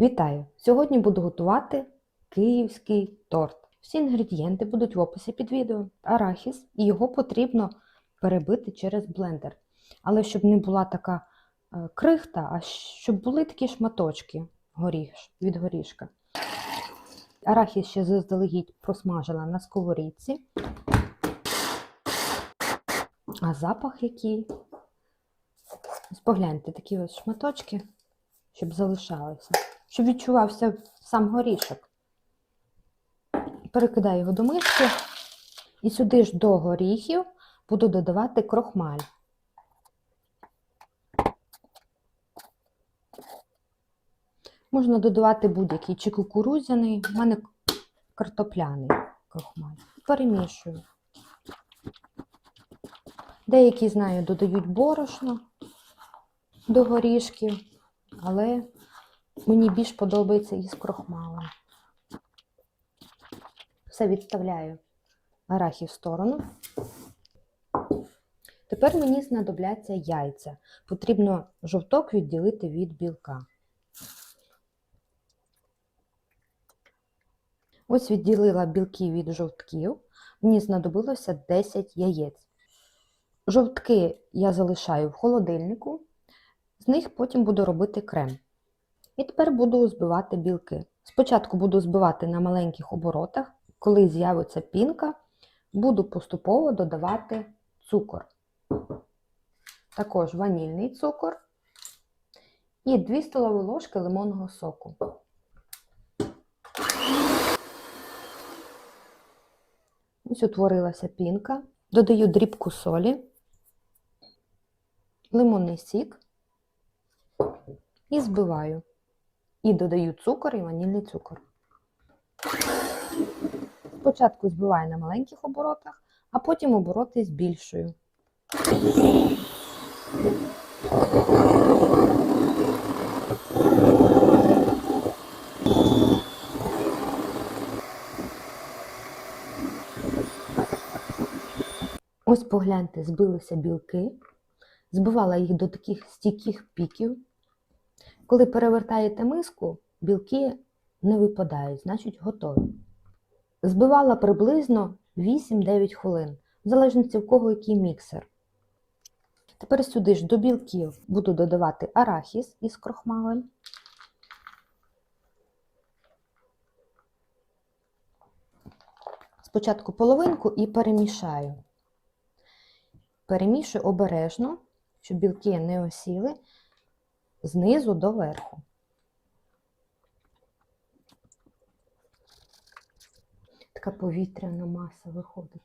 Вітаю! Сьогодні буду готувати київський торт. Всі інгредієнти будуть в описі під відео. Арахіс, і його потрібно перебити через блендер. Але щоб не була така е, крихта, а щоб були такі шматочки від горішка. Арахіс ще заздалегідь просмажила на сковорідці. А запах який. Ось Погляньте, такі ось шматочки, щоб залишалися, щоб відчувався сам горішок. Перекидаю його до миски і сюди ж до горіхів буду додавати крохмаль. Можна додавати будь-який чи кукурудзяний, у мене картопляний крохмаль. Перемішую. Деякі, знаю, додають борошно до горішків, але мені більш подобається із крохмалем. Все відставляю арахів в сторону. Тепер мені знадобляться яйця. Потрібно жовток відділити від білка. Ось відділила білки від жовтків. Мені знадобилося 10 яєць. Жовтки я залишаю в холодильнику, з них потім буду робити крем. І тепер буду збивати білки. Спочатку буду збивати на маленьких оборотах, коли з'явиться пінка, буду поступово додавати цукор. Також ванільний цукор і 2 столові ложки лимонного соку. Ось утворилася пінка. Додаю дрібку солі, лимонний сік і збиваю. І додаю цукор і ванільний цукор. Спочатку збиваю на маленьких оборотах, а потім обороти збільшую. Ось погляньте, збилися білки, збивала їх до таких стійких піків. Коли перевертаєте миску, білки не випадають, значить готові. Збивала приблизно 8-9 хвилин, в залежності в кого який міксер. Тепер сюди ж до білків буду додавати арахіс із крохмалем. Спочатку половинку і перемішаю. Перемішую обережно, щоб білки не осіли знизу до верху. Така повітряна маса виходить.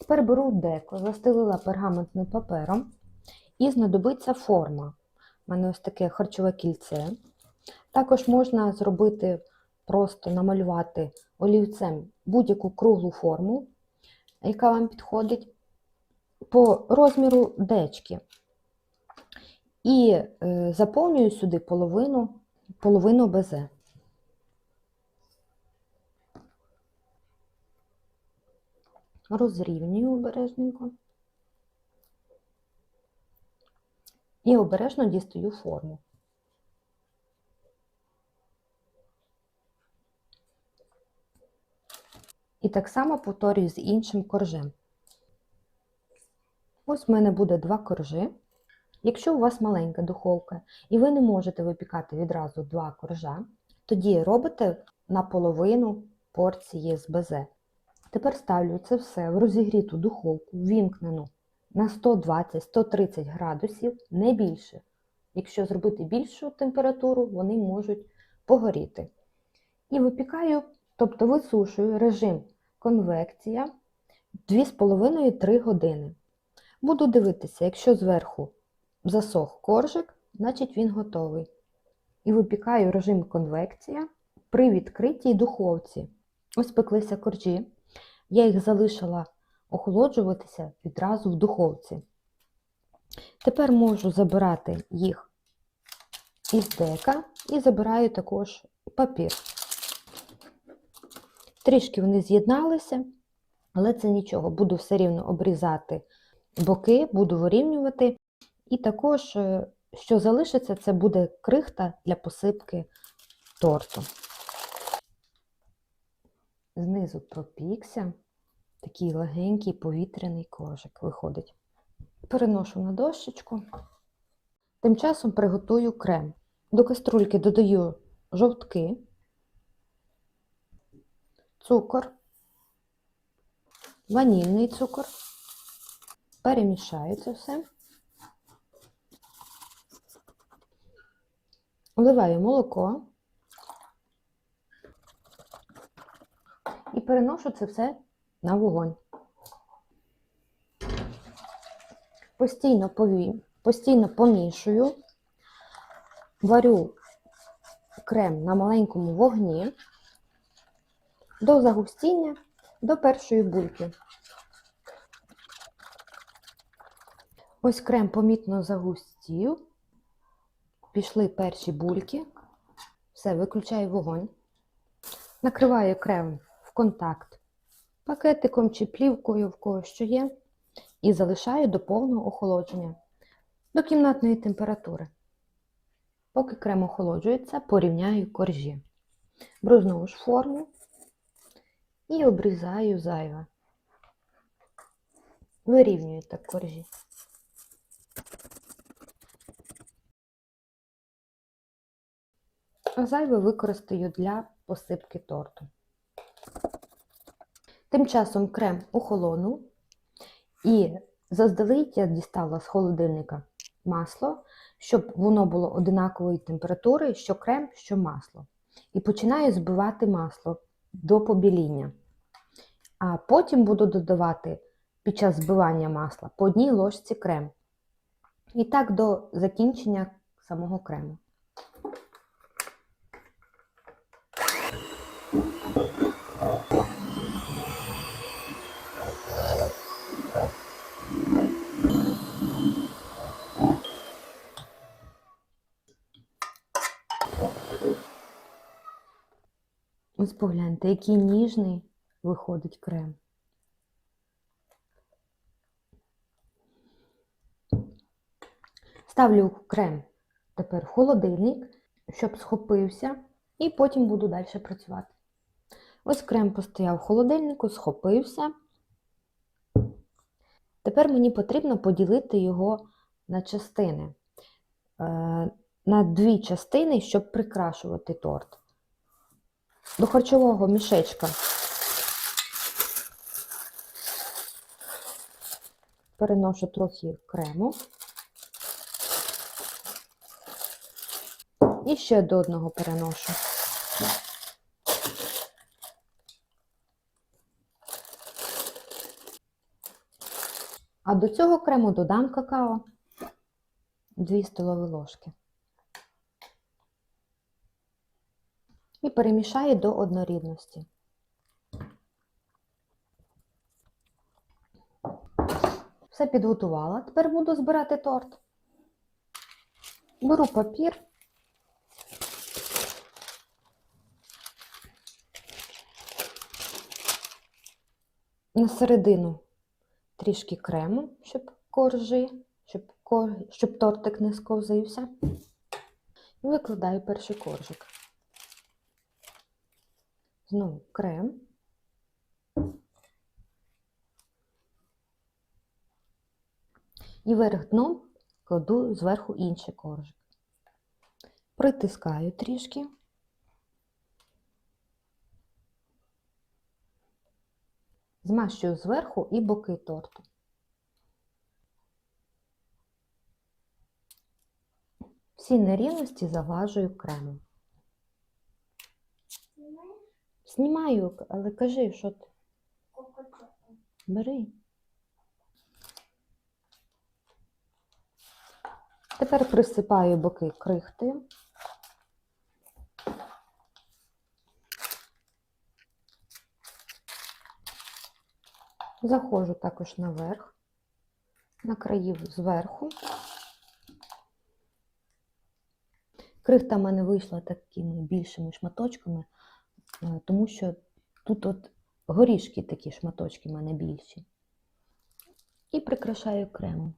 Тепер беру деко, застелила пергаментним папером і знадобиться форма. У мене ось таке харчове кільце. Також можна зробити, просто намалювати олівцем будь-яку круглу форму, яка вам підходить по розміру дечки. І е, заповнюю сюди половину, половину безе. Розрівнюю обережненько. І обережно дістаю форму. І так само повторюю з іншим коржем. Ось в мене буде два коржи. Якщо у вас маленька духовка і ви не можете випікати відразу два коржа, тоді робите наполовину порції з безе. Тепер ставлю це все в розігріту духовку, вімкнену на 120-130 градусів, не більше. Якщо зробити більшу температуру, вони можуть погоріти. І випікаю, тобто висушую режим конвекція 2,5-3 години. Буду дивитися, якщо зверху засох коржик, значить він готовий. І випікаю режим конвекція при відкритій духовці. Ось пеклися коржі. Я їх залишила охолоджуватися відразу в духовці. Тепер можу забирати їх із дека і забираю також папір. Трішки вони з'єдналися, але це нічого, буду все рівно обрізати боки, буду вирівнювати. І також е, що залишиться, це буде крихта для посипки торту. Знизу пропікся, такий легенький повітряний коржик виходить. Переношу на дощечку. Тим часом приготую крем. До каструльки додаю жовтки, цукор, ванільний цукор. Перемішаю це все. Вливаю молоко і переношу це все на вогонь. Постійно, пові- постійно помішую, варю крем на маленькому вогні до загустіння, до першої бульки. Ось крем помітно загустів. Пішли перші бульки. Все, виключаю вогонь. Накриваю крем в контакт пакетиком чи плівкою, в кого що є, і залишаю до повного охолодження, до кімнатної температури. Поки крем охолоджується, порівняю коржі. Беру знову ж форму і обрізаю зайве. Вирівнюю так коржі. Зайве використаю для посипки торту. Тим часом крем охолонув і заздалегідь я дістала з холодильника масло, щоб воно було одинакової температури, що крем, що масло. І починаю збивати масло до побіління. А потім буду додавати під час збивання масла по одній ложці крем. І так до закінчення самого крему. Ось погляньте, який ніжний виходить крем. Ставлю крем тепер в холодильник, щоб схопився, і потім буду далі працювати. Ось крем постояв в холодильнику, схопився. Тепер мені потрібно поділити його на частини, Е, на дві частини, щоб прикрашувати торт. До харчового мішечка переношу трохи крему. І ще до одного переношу. А до цього крему додам какао 2 столові ложки. І перемішаю до однорідності. Все підготувала. Тепер буду збирати торт. Беру папір. На середину трішки крему, щоб коржі, щоб, кор... щоб тортик не сковзився. І викладаю перший коржик. Знову крем. І верх дном кладу зверху інший коржик. Притискаю трішки. Змащую зверху і боки торту. Всі нерівності заглажую кремом. Знімаю, але кажи, що ти. Бери. Тепер присипаю боки крихтою. Заходжу також наверх, на країв зверху. Крихта в мене вийшла такими більшими шматочками, тому що тут от горішки такі шматочки в мене більші. І прикрашаю кремом.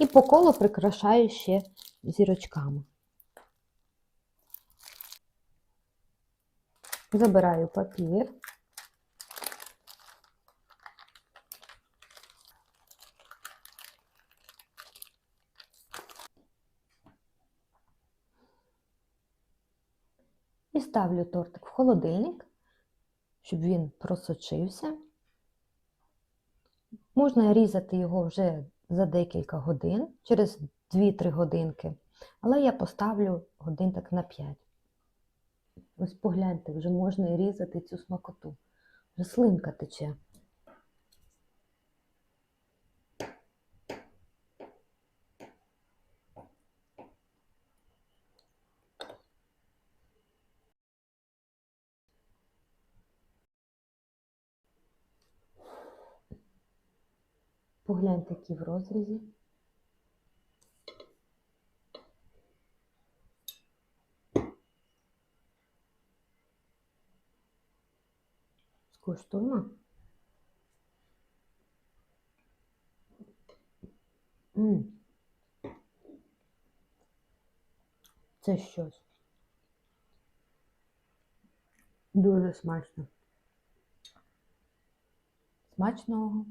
І по колу прикрашаю ще зірочками. Забираю папір. Ставлю тортик в холодильник, щоб він просочився. Можна різати його вже за декілька годин, через 2-3 годинки, але я поставлю годин так на 5. Ось погляньте, вже можна різати цю смакоту. Вже слинка тече. Погляньте, які в розрізі. Скуштуємо. Це щось. Дуже смачно. Смачного.